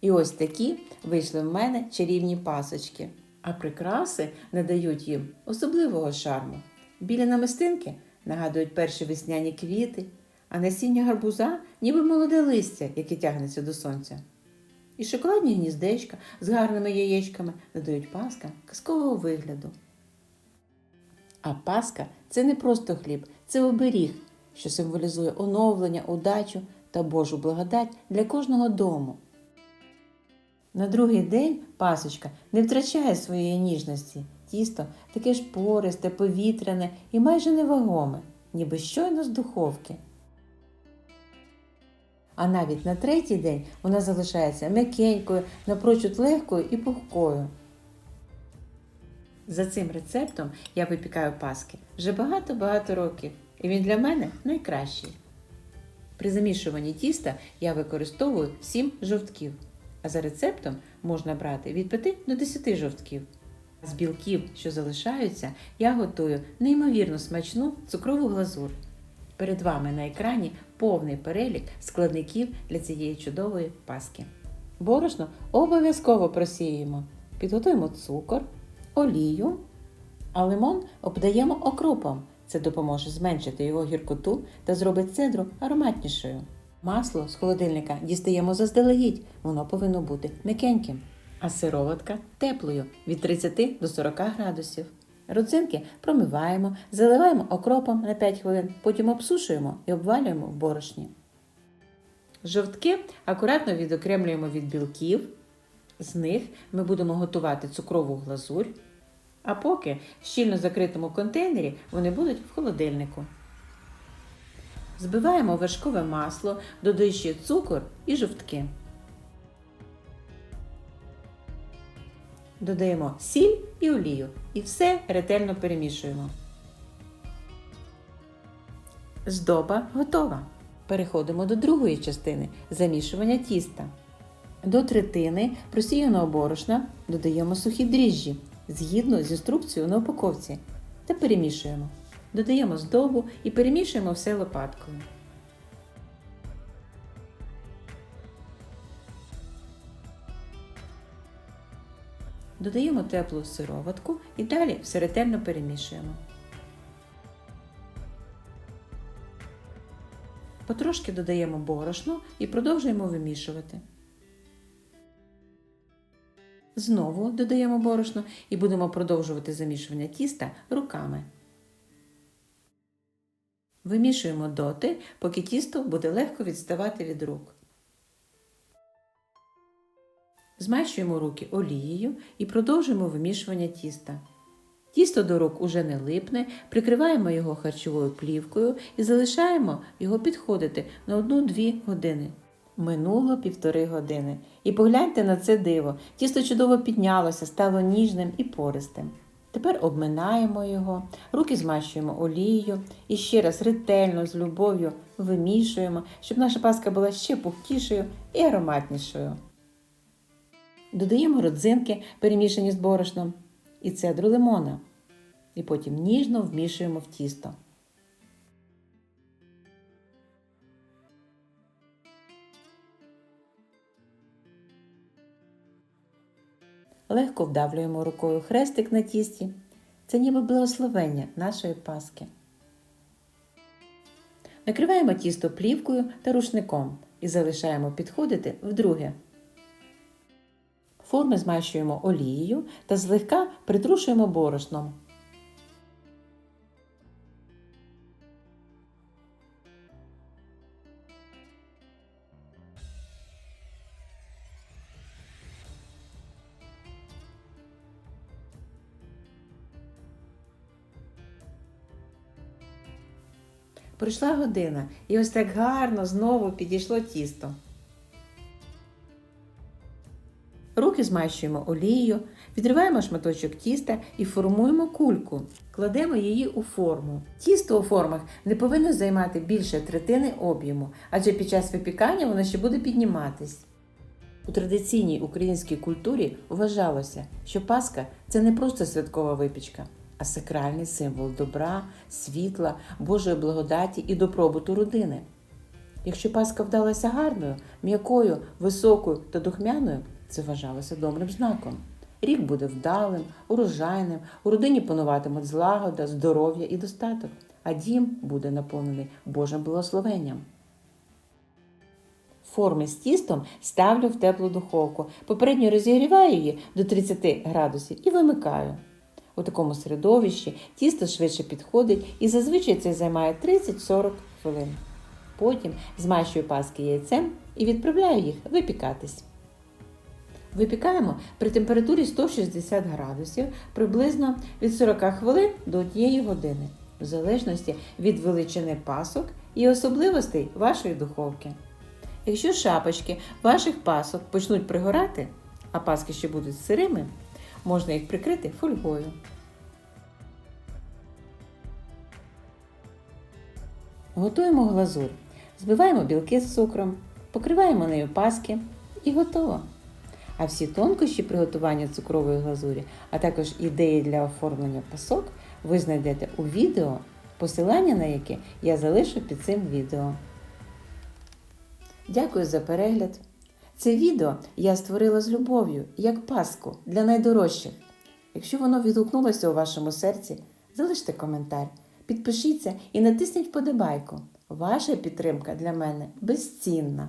І ось такі вийшли в мене чарівні пасочки. А прикраси надають їм особливого шарму. Білі намистинки нагадують перші весняні квіти, а насіння гарбуза ніби молоде листя, яке тягнеться до сонця. І шоколадні гніздечка з гарними яєчками надають паскам казкового вигляду. А паска це не просто хліб, це оберіг, що символізує оновлення, удачу та Божу благодать для кожного дому. На другий день пасочка не втрачає своєї ніжності. Тісто таке ж пористе, повітряне і майже невагоме, ніби щойно з духовки. А навіть на третій день вона залишається м'якенькою, напрочуд легкою і пухкою. За цим рецептом я випікаю паски вже багато-багато років, і він для мене найкращий. При замішуванні тіста я використовую 7 жовтків, а за рецептом можна брати від 5 до 10 жовтків. З білків, що залишаються, я готую неймовірно смачну цукрову глазур. Перед вами на екрані повний перелік складників для цієї чудової паски. Борошно обов'язково просіємо. Підготуємо цукор, олію, а лимон обдаємо окропом. Це допоможе зменшити його гіркоту та зробить цедру ароматнішою. Масло з холодильника дістаємо заздалегідь, воно повинно бути м'якеньким. А сироватка теплою від 30 до 40 градусів. Родзинки промиваємо, заливаємо окропом на 5 хвилин, потім обсушуємо і обвалюємо в борошні. Жовтки акуратно відокремлюємо від білків. З них ми будемо готувати цукрову глазурь. А поки в щільно закритому контейнері вони будуть в холодильнику. Збиваємо вершкове масло, додаючи цукор і жовтки. Додаємо сіль і олію і все ретельно перемішуємо. Здоба готова. Переходимо до другої частини замішування тіста. До третини просіяного борошна додаємо сухі дріжджі згідно з інструкцією на упаковці та перемішуємо. Додаємо здобу і перемішуємо все лопаткою. Додаємо теплу сироватку і далі все ретельно перемішуємо. Потрошки додаємо борошно і продовжуємо вимішувати. Знову додаємо борошно і будемо продовжувати замішування тіста руками. Вимішуємо доти, поки тісто буде легко відставати від рук. Змащуємо руки олією і продовжуємо вимішування тіста. Тісто до рук уже не липне, прикриваємо його харчовою плівкою і залишаємо його підходити на 1-2 години. Минуло півтори години. І погляньте на це диво. Тісто чудово піднялося, стало ніжним і пористим. Тепер обминаємо його, руки змащуємо олією і ще раз ретельно з любов'ю вимішуємо, щоб наша паска була ще пухкішою і ароматнішою. Додаємо родзинки, перемішані з борошном, і цедру лимона. І потім ніжно вмішуємо в тісто. Легко вдавлюємо рукою хрестик на тісті. Це ніби благословення нашої паски. Накриваємо тісто плівкою та рушником і залишаємо підходити вдруге. Форми змащуємо олією та злегка притрушуємо борошном. Пройшла година, і ось так гарно знову підійшло тісто. Руки змащуємо олією, відриваємо шматочок тіста і формуємо кульку. Кладемо її у форму. Тісто у формах не повинно займати більше третини об'єму, адже під час випікання воно ще буде підніматись. У традиційній українській культурі вважалося, що Пасха це не просто святкова випічка, а сакральний символ добра, світла, Божої благодаті і добробуту родини. Якщо паска вдалася гарною, м'якою, високою та духмяною, це вважалося добрим знаком. Рік буде вдалим, урожайним, у родині пануватимуть злагода, здоров'я і достаток, а дім буде наповнений Божим благословенням. Форми з тістом ставлю в теплу духовку. Попередньо розігріваю її до 30 градусів і вимикаю. У такому середовищі тісто швидше підходить і зазвичай це займає 30-40 хвилин. Потім змащую паски яйцем і відправляю їх випікатись. Випікаємо при температурі 160 градусів приблизно від 40 хвилин до 1 години, в залежності від величини пасок і особливостей вашої духовки. Якщо шапочки ваших пасок почнуть пригорати, а паски ще будуть сирими, можна їх прикрити фольгою. Готуємо глазур. Збиваємо білки з цукром, покриваємо нею паски і готово. А всі тонкощі приготування цукрової глазурі, а також ідеї для оформлення пасок ви знайдете у відео, посилання на яке я залишу під цим відео. Дякую за перегляд. Це відео я створила з любов'ю, як паску для найдорожчих. Якщо воно відгукнулося у вашому серці, залиште коментар, підпишіться і натисніть подобайку. Ваша підтримка для мене безцінна.